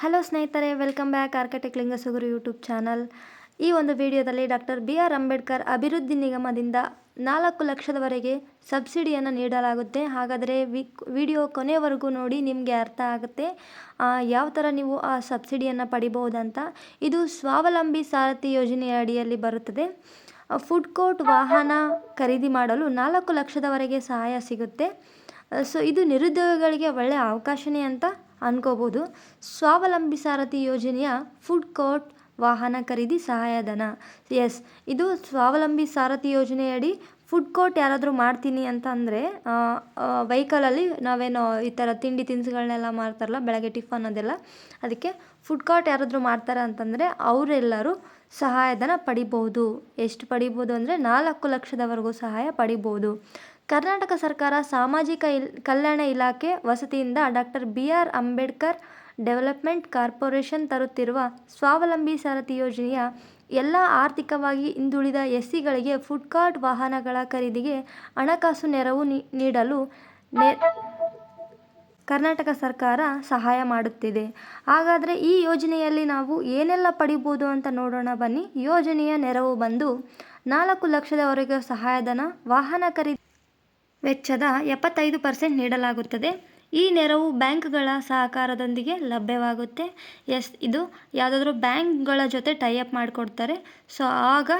Hello ಸ್ನೇಹಿತರೆ welcome back architect Lingasuguru YouTube channel ಈ ಒಂದು ವಿಡಿಯೋದಲ್ಲಿ ಡಾಕ್ಟರ್ ಬಿ ಆರ್ ಅಂಬೇಡ್ಕರ್ ಅಭಿವೃದ್ಧಿ ನಿಗಮದಿಂದ ನಾಲ್ಕು ಲಕ್ಷದವರೆಗೆ ಸಬ್ಸಿಡಿಯನ್ನು ನೀಡಲಾಗುತ್ತೆ. ಹಾಗಾದರೆ ವಿ ವಿಡಿಯೋ ಕೊನೆವರೆಗೂ ನೋಡಿ ನಿಮಗೆ ಅರ್ಥ ಆಗುತ್ತೆ. ಯಾವ ಥರ ನೀವು ಆ ಸಬ್ಸಿಡಿಯನ್ನು ಪಡಿಬಹುದಂತ. ಇದು ಸ್ವಾವಲಂಬಿ ಸಾರಥಿ ಯೋಜನೆಯ ಅಡಿಯಲ್ಲಿ ಬರುತ್ತದೆ. ಫುಡ್ ಕೋರ್ಟ್ ವಾಹನ ಖರೀದಿ ಮಾಡಲು ನಾಲ್ಕು ಲಕ್ಷದವರೆಗೆ ಸಹಾಯ ಸಿಗುತ್ತೆ. ಸೊ ಇದು ನಿರುದ್ಯೋಗಿಗಳಿಗೆ ಒಳ್ಳೆಯ ಅವಕಾಶನೇ ಅಂತ ಅನ್ಕೋಬೋದು. ಸ್ವಾವಲಂಬಿ ಸಾರಥಿ ಯೋಜನೆಯ ಫುಡ್ ಕೋರ್ಟ್ ವಾಹನ ಖರೀದಿ ಸಹಾಯಧನ. ಎಸ್ ಇದು ಸ್ವಾವಲಂಬಿ ಸಾರಥಿ ಯೋಜನೆಯಡಿ ಫುಡ್ ಕೋರ್ಟ್ ಯಾರಾದರೂ ಮಾಡ್ತೀನಿ ಅಂತ ಅಂದರೆ ವೆಹಿಕಲಲ್ಲಿ ನಾವೇನೋ ಈ ಥರ ತಿಂಡಿ ತಿನಿಸುಗಳನ್ನೆಲ್ಲ ಮಾಡ್ತಾರಲ್ಲ ಬೆಳಗ್ಗೆ ಟಿಫನ್ ಅದೆಲ್ಲ, ಅದಕ್ಕೆ ಫುಡ್ ಕೋರ್ಟ್ ಯಾರಾದರೂ ಮಾಡ್ತಾರೆ ಅಂತಂದರೆ ಅವರೆಲ್ಲರೂ ಸಹಾಯಧನ ಪಡಿಬೋದು. ಎಷ್ಟು ಪಡಿಬೋದು ಅಂದರೆ ನಾಲ್ಕು ಲಕ್ಷದವರೆಗೂ ಸಹಾಯ ಪಡಿಬೋದು. ಕರ್ನಾಟಕ ಸರ್ಕಾರ ಸಾಮಾಜಿಕ ಇಲ್, ಕಲ್ಯಾಣ ಇಲಾಖೆ ವಸತಿಯಿಂದ doctor B R Ambedkar development corporation ತರುತ್ತಿರುವ ಸ್ವಾವಲಂಬಿ ಸಾರಥಿ ಯೋಜನೆಯ ಎಲ್ಲ ಆರ್ಥಿಕವಾಗಿ ಹಿಂದುಳಿದ ಎಸ್ಸಿಗಳಿಗೆ ಫುಡ್ ಕಾರ್ಟ್ ವಾಹನಗಳ ಖರೀದಿಗೆ ಹಣಕಾಸು ನೆರವು ನೀಡಲು ನೆ, ಕರ್ನಾಟಕ ಸರ್ಕಾರ ಸಹಾಯ ಮಾಡುತ್ತಿದೆ. ಹಾಗಾದರೆ ಈ ಯೋಜನೆಯಲ್ಲಿ ನಾವು ಏನೆಲ್ಲ ಪಡಿಬೋದು ಅಂತ ನೋಡೋಣ ಬನ್ನಿ. ಯೋಜನೆಯ ನೆರವು ಬಂದು ನಾಲ್ಕು ಲಕ್ಷದವರೆಗೆ ಸಹಾಯಧನ, ವಾಹನ ಖರೀದಿ ವೆಚ್ಚದ ಎಪ್ಪತ್ತೈದು ಪರ್ಸೆಂಟ್ ನೀಡಲಾಗುತ್ತದೆ. ಈ ನೆರವು ಬ್ಯಾಂಕ್ಗಳ ಸಹಕಾರದೊಂದಿಗೆ ಲಭ್ಯವಾಗುತ್ತೆ. ಎಸ್, ಇದು ಯಾವುದಾದ್ರೂ ಬ್ಯಾಂಕ್ಗಳ ಜೊತೆ ಟೈ ಅಪ್ ಮಾಡಿಕೊಡ್ತಾರೆ. ಸೊ, ಆಗ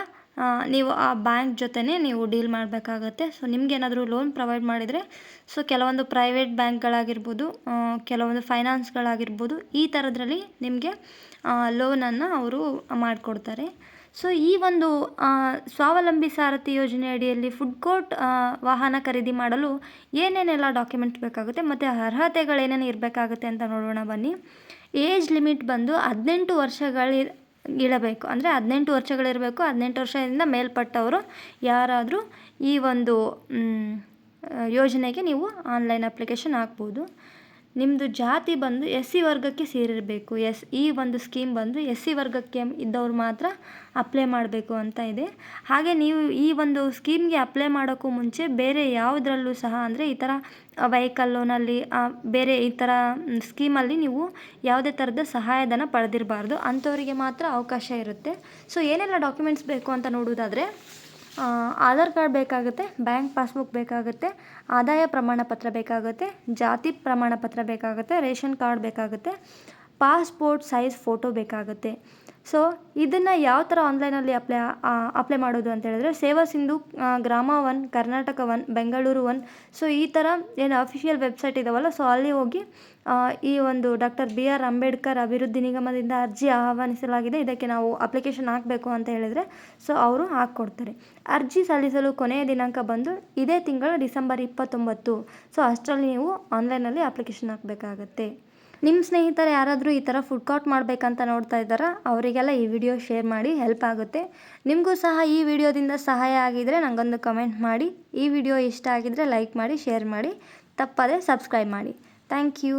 ನೀವು ಆ ಬ್ಯಾಂಕ್ ಜೊತೆನೇ ನೀವು ಡೀಲ್ ಮಾಡಬೇಕಾಗತ್ತೆ. ಸೊ ನಿಮಗೇನಾದರೂ ಲೋನ್ ಪ್ರೊವೈಡ್ ಮಾಡಿದರೆ, ಸೊ, ಕೆಲವೊಂದು ಪ್ರೈವೇಟ್ ಬ್ಯಾಂಕ್ಗಳಾಗಿರ್ಬೋದು ಕೆಲವೊಂದು ಫೈನಾನ್ಸ್ಗಳಾಗಿರ್ಬೋದು, ಈ ಥರದ್ರಲ್ಲಿ ನಿಮಗೆ ಲೋನನ್ನು ಅವರು ಮಾಡಿಕೊಡ್ತಾರೆ. ಸೊ ಈ ಒಂದು ಸ್ವಾವಲಂಬಿ ಸಾರಥಿ ಯೋಜನೆ ಅಡಿಯಲ್ಲಿ ಫುಡ್ ಕೋರ್ಟ್ ವಾಹನ ಖರೀದಿ ಮಾಡಲು ಏನೇನೆಲ್ಲ ಡಾಕ್ಯುಮೆಂಟ್ ಬೇಕಾಗುತ್ತೆ ಮತ್ತು ಅರ್ಹತೆಗಳೇನೇನು ಇರಬೇಕಾಗುತ್ತೆ ಅಂತ ನೋಡೋಣ ಬನ್ನಿ. ಏಜ್ ಲಿಮಿಟ್ ಬಂದು ಹದಿನೆಂಟು ವರ್ಷಗಳಿ ಇಳಬೇಕು ಅಂದರೆ ಹದಿನೆಂಟು ವರ್ಷಗಳಿರಬೇಕು ಹದಿನೆಂಟು ವರ್ಷದಿಂದ ಮೇಲ್ಪಟ್ಟವರು ಯಾರಾದರೂ ಈ ಒಂದು ಯೋಜನೆಗೆ ನೀವು ಆನ್ಲೈನ್ ಅಪ್ಲಿಕೇಶನ್ ಹಾಕ್ಬೋದು. ನಿಮ್ಮದು ಜಾತಿ ಬಂದು ಎಸ್ ಸಿ ವರ್ಗಕ್ಕೆ ಸೇರಿರಬೇಕು. ಎಸ್, ಈ ಒಂದು ಸ್ಕೀಮ್ ಬಂದು ಎಸ್ ಸಿ ವರ್ಗಕ್ಕೆ ಇದ್ದವ್ರು ಮಾತ್ರ ಅಪ್ಲೈ ಮಾಡಬೇಕು ಅಂತ ಇದೆ. ಹಾಗೆ ನೀವು ಈ ಒಂದು ಸ್ಕೀಮ್ಗೆ ಅಪ್ಲೈ ಮಾಡೋಕ್ಕೂ ಮುಂಚೆ ಬೇರೆ ಯಾವುದರಲ್ಲೂ ಸಹ ಅಂದರೆ ಈ ಥರ ವೆಹಿಕಲ್ ಲೋನಲ್ಲಿ ಬೇರೆ ಈ ಥರ ಸ್ಕೀಮಲ್ಲಿ ನೀವು ಯಾವುದೇ ಥರದ ಸಹಾಯಧನ ಪಡೆದಿರಬಾರ್ದು. ಅಂಥವರಿಗೆ ಮಾತ್ರ ಅವಕಾಶ ಇರುತ್ತೆ. ಸೊ ಏನೆಲ್ಲ ಡಾಕ್ಯುಮೆಂಟ್ಸ್ ಬೇಕು ಅಂತ ನೋಡೋದಾದರೆ ಆಧಾರ್ ಕಾರ್ಡ್ ಬೇಕಾಗುತ್ತೆ, ಬ್ಯಾಂಕ್ ಪಾಸ್ಬುಕ್ ಬೇಕಾಗುತ್ತೆ, ಆದಾಯ ಪ್ರಮಾಣ ಪತ್ರ ಬೇಕಾಗುತ್ತೆ, ಜಾತಿ ಪ್ರಮಾಣ ಪತ್ರ ಬೇಕಾಗುತ್ತೆ, ರೇಷನ್ ಕಾರ್ಡ್ ಬೇಕಾಗುತ್ತೆ, ಪಾಸ್ಪೋರ್ಟ್ ಸೈಜ್ ಫೋಟೋ ಬೇಕಾಗುತ್ತೆ. ಸೊ ಇದನ್ನು ಯಾವ ಥರ ಆನ್ಲೈನಲ್ಲಿ ಅಪ್ಲೈ ಅಪ್ಲೈ ಮಾಡೋದು ಅಂತ ಹೇಳಿದ್ರೆ Seva Sindhu Grama one Karnataka one Bengaluru one so ಈ ಥರ ಏನು ಅಫಿಷಿಯಲ್ ವೆಬ್ಸೈಟ್ ಇದಾವಲ್ಲ ಸೊ ಅಲ್ಲಿ ಹೋಗಿ ಈ ಒಂದು ಡಾಕ್ಟರ್ ಬಿ ಆರ್ ಅಂಬೇಡ್ಕರ್ ಅಭಿವೃದ್ಧಿ ನಿಗಮದಿಂದ ಅರ್ಜಿ ಆಹ್ವಾನಿಸಲಾಗಿದೆ. ಇದಕ್ಕೆ ನಾವು ಅಪ್ಲಿಕೇಶನ್ ಹಾಕಬೇಕು ಅಂತ ಹೇಳಿದರೆ ಸೊ ಅವರು ಹಾಕ್ಕೊಡ್ತಾರೆ. ಅರ್ಜಿ ಸಲ್ಲಿಸಲು ಕೊನೆಯ ದಿನಾಂಕ ಬಂದು ಇದೇ ತಿಂಗಳ ಡಿಸೆಂಬರ್ ಇಪ್ಪತ್ತೊಂಬತ್ತು. ಸೊ ಅಷ್ಟರಲ್ಲಿ ನೀವು ಆನ್ಲೈನಲ್ಲಿ ಅಪ್ಲಿಕೇಶನ್ ಹಾಕಬೇಕಾಗತ್ತೆ. ನಿಮ್ಮ ಸ್ನೇಹಿತರು ಯಾರಾದರೂ ಈ ಥರ ಫುಡ್ ಕಾರ್ಟ್ ಮಾಡಬೇಕಂತ ನೋಡ್ತಾ ಇದ್ದಾರಾ? ಅವರಿಗೆಲ್ಲ ಈ ವಿಡಿಯೋ ಶೇರ್ ಮಾಡಿ ಹೆಲ್ಪ್ ಆಗುತ್ತೆ. ನಿಮಗೂ ಸಹ ಈ ವಿಡಿಯೋದಿಂದ ಸಹಾಯ ಆಗಿದ್ದರೆ ನನಗೊಂದು ಕಮೆಂಟ್ ಮಾಡಿ. ಈ ವಿಡಿಯೋ ಇಷ್ಟ ಆಗಿದರೆ ಲೈಕ್ ಮಾಡಿ ಶೇರ್ ಮಾಡಿ. ತಪ್ಪದೆ ಸಬ್ಸ್ಕ್ರೈಬ್ ಮಾಡಿ. Thank you